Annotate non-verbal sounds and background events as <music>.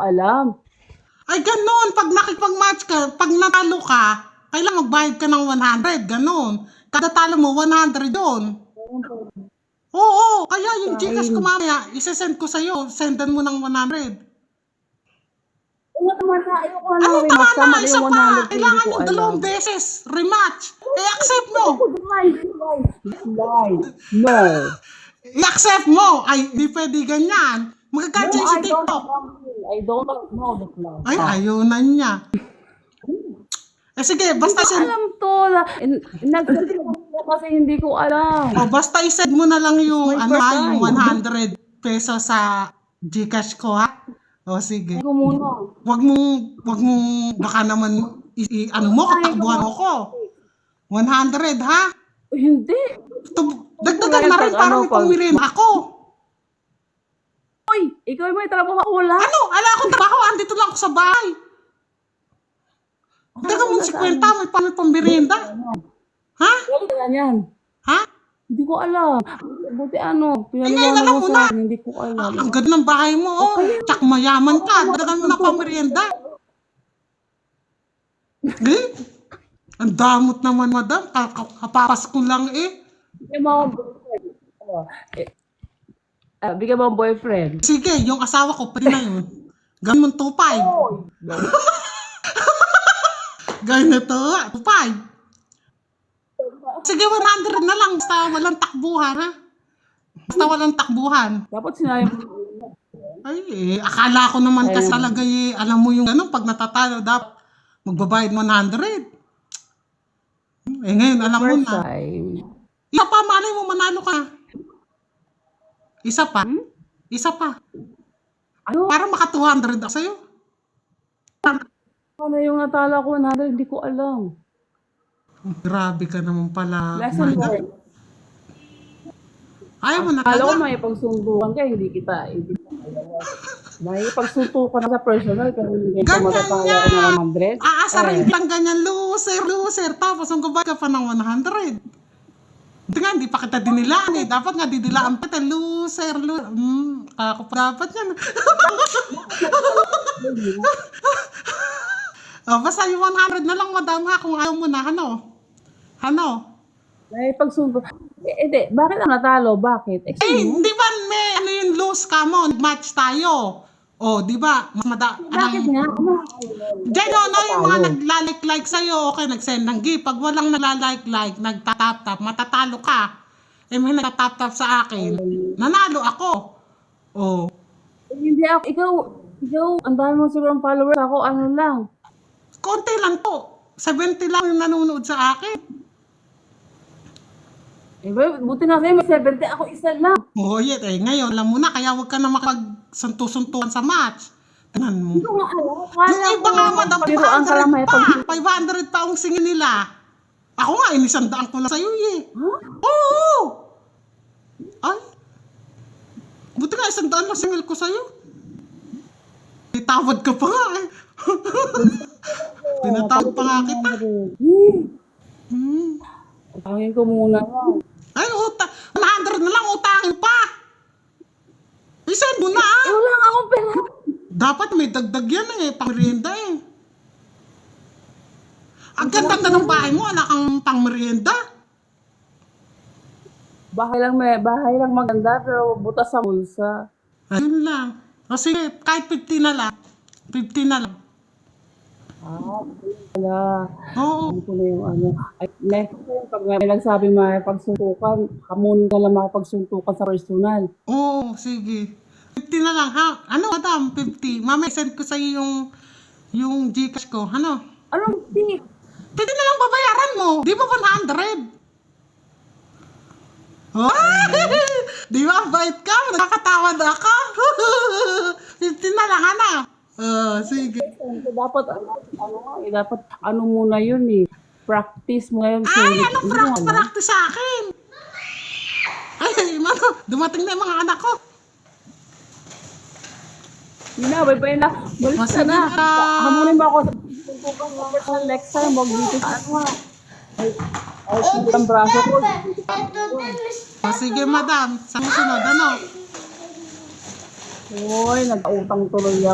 alam. Ay, ganun. Pag nakipag-match ka, pag natalo ka, kailangan magbayad ka ng 100. Ganun. Kada talo mo, 100 yun. Oo, kaya yung Gcash ko mamaya, isesend ko sa'yo. Sendan mo ng 100. Ano naman na, ayoko na Ano tama rematch. Tama na, isa yung pa. 100, Kailangan hindi ko yung dalawang alam. beses. Rematch. Eh, accept mo. Lie. No. <laughs> I-accept mo. Ay, di pwede ganyan. No, Magkakadya si I don't TikTok. I don't know the lie. Ay, ayaw na niya. Eh, sige, basta send. alam to. Na, nag ko kasi hindi ko alam. Oh, basta isend mo na lang yung, ano, yung time. 100 pesos sa Gcash ko, ha? O, sige. Hindi ko muna. Wag mong, wag mong, baka naman, i, i- ano mo, katakbuhan mo ko. 100, ha? Hindi. Tum- Dagdagan na rin Pag para ano, pangmirin ako. Ikaw may trabaho wala. Ano? Ala ako trabaho, andito lang ako sa bahay. Daga mo si kwenta, may pa may pambirenda. Ha? Wala ka yan. Ha? Hindi ko alam. Buti ano, pinaliwanag mo na. sa akin, hindi ko alam. Ang ganda ng bahay mo, oh. Tsak mayaman ka, dagan mo ng pamirienda. Eh? Ang damot naman, madam. Ka- ka- Kapapas ko lang eh. Bigyan mo akong eh, ah, bigyan mo akong boyfriend. Sige, yung asawa ko, pwede na yun. Gawin mong 2.5. <laughs> Gawin na to, 2.5. Sige, 100 na lang. Basta walang takbuhan, ha? Basta walang takbuhan. Dapat sinabi mo. Ay, eh, akala ko naman kasi talaga eh, alam mo yung ano, pag natatalo, dapat magbabayad 100. Eh ngayon, alam mo First na. time. Isa pa, malay mo, manalo ka. Isa pa. Isa pa. Ano? Para maka 200 ako sa'yo. Ano yung natala ko na hindi ko alam. Grabe ka naman pala. Lesson learned. Ayaw mo na Akala ko may pagsundukan ka, hindi kita. Hindi kita may pagsuntukan ka sa personal, pero hindi ka matatala ng 100. Aasarin Eh. lang ganyan, loser, loser. Tapos ang gabay ka pa ng 100. Hindi nga, hindi pa kita dinilaan eh. Dapat nga didilaan pa kita, loser, loser. Hmm, ako pa dapat yan. <laughs> oh, basta yung 100 na lang, madam ha, kung ayaw mo na, ano? Ano? May pagsuntukan. Eh, hindi. Bakit ang natalo? Bakit? Eh, Explain mo. di ba may ano yung lose ka mo, match tayo. Oh, di ba? Mas mada, Bakit anong, nga? Diyan, no, no, yung mga naglalike-like sa'yo, okay, nag-send ng gift. Pag walang naglalike-like, nagtatap-tap, matatalo ka. Eh, may nagtatap-tap sa akin. Nanalo ako. Oh. Hindi ako. Ikaw, ikaw, ang dami mo siguro followers. Ako, ano lang. Konti lang po. 70 lang yung nanonood sa akin. Eh, ba, buti nga sa'yo, may 70. Ako isa lang. Oh, yet, eh, ngayon, alam mo na, kaya wag ka na makapagsuntu-suntuan sa match. Tanan mo. Hindi ko nga alam. Yung iba nga, madam, Biruan ka lang 500 may pa. pag... 500 pa ang singin nila. Ako nga, inisandaan ko lang sa'yo, eh. Huh? Oo! Ay! Buti nga, isang daan lang singil ko sa'yo. Itawad ka pa nga eh. <laughs> Pinatawad pa nga kita. Hmm. Utangin ko muna. Ay, uta 100 na lang, utangin pa. Isend mo na ah. Wala akong pera. Dapat may dagdag yan eh, pang-merienda eh. Ang ganda ng bahay mo, anak ang pang-merienda. Bahay lang may, bahay lang maganda, pero butas sa bulsa. Ayun lang. O sige, kahit 50 na lang. 50 na lang. Ah, wala. Oo. Ano ko na yung ano. Ay, next time, pag may nagsabi may pagsuntukan, kamunin ka lang makipagsuntukan sa personal. Oo, sige. 50 na lang, ha? Ano, madam? 50. Mama, send ko sa'yo yung, yung Gcash ko. Ano? Anong tip? 50 na lang babayaran mo. Di ba 100? Oh, <laughs> di ba? Bait ka. Nakakatawa na ako. <laughs> 50 na lang, ano? Oh, sige. Dapat, ano, ano eh, dapat, ano muna yun eh. Practice mo yun. Ay, anong Ano, practice, ano? practice sa akin? Ay, <laughs> mano, dumating na yung mga anak ko. Yun na, bye bye na. Balik ka na. Hamunin mo ako sa suntukan mo personal next time. Huwag dito sa ano ha. Ay, ay, ang braso ko. O, sige, madam. Sa susunod, ano? Uy, nag-utang tuloy ako.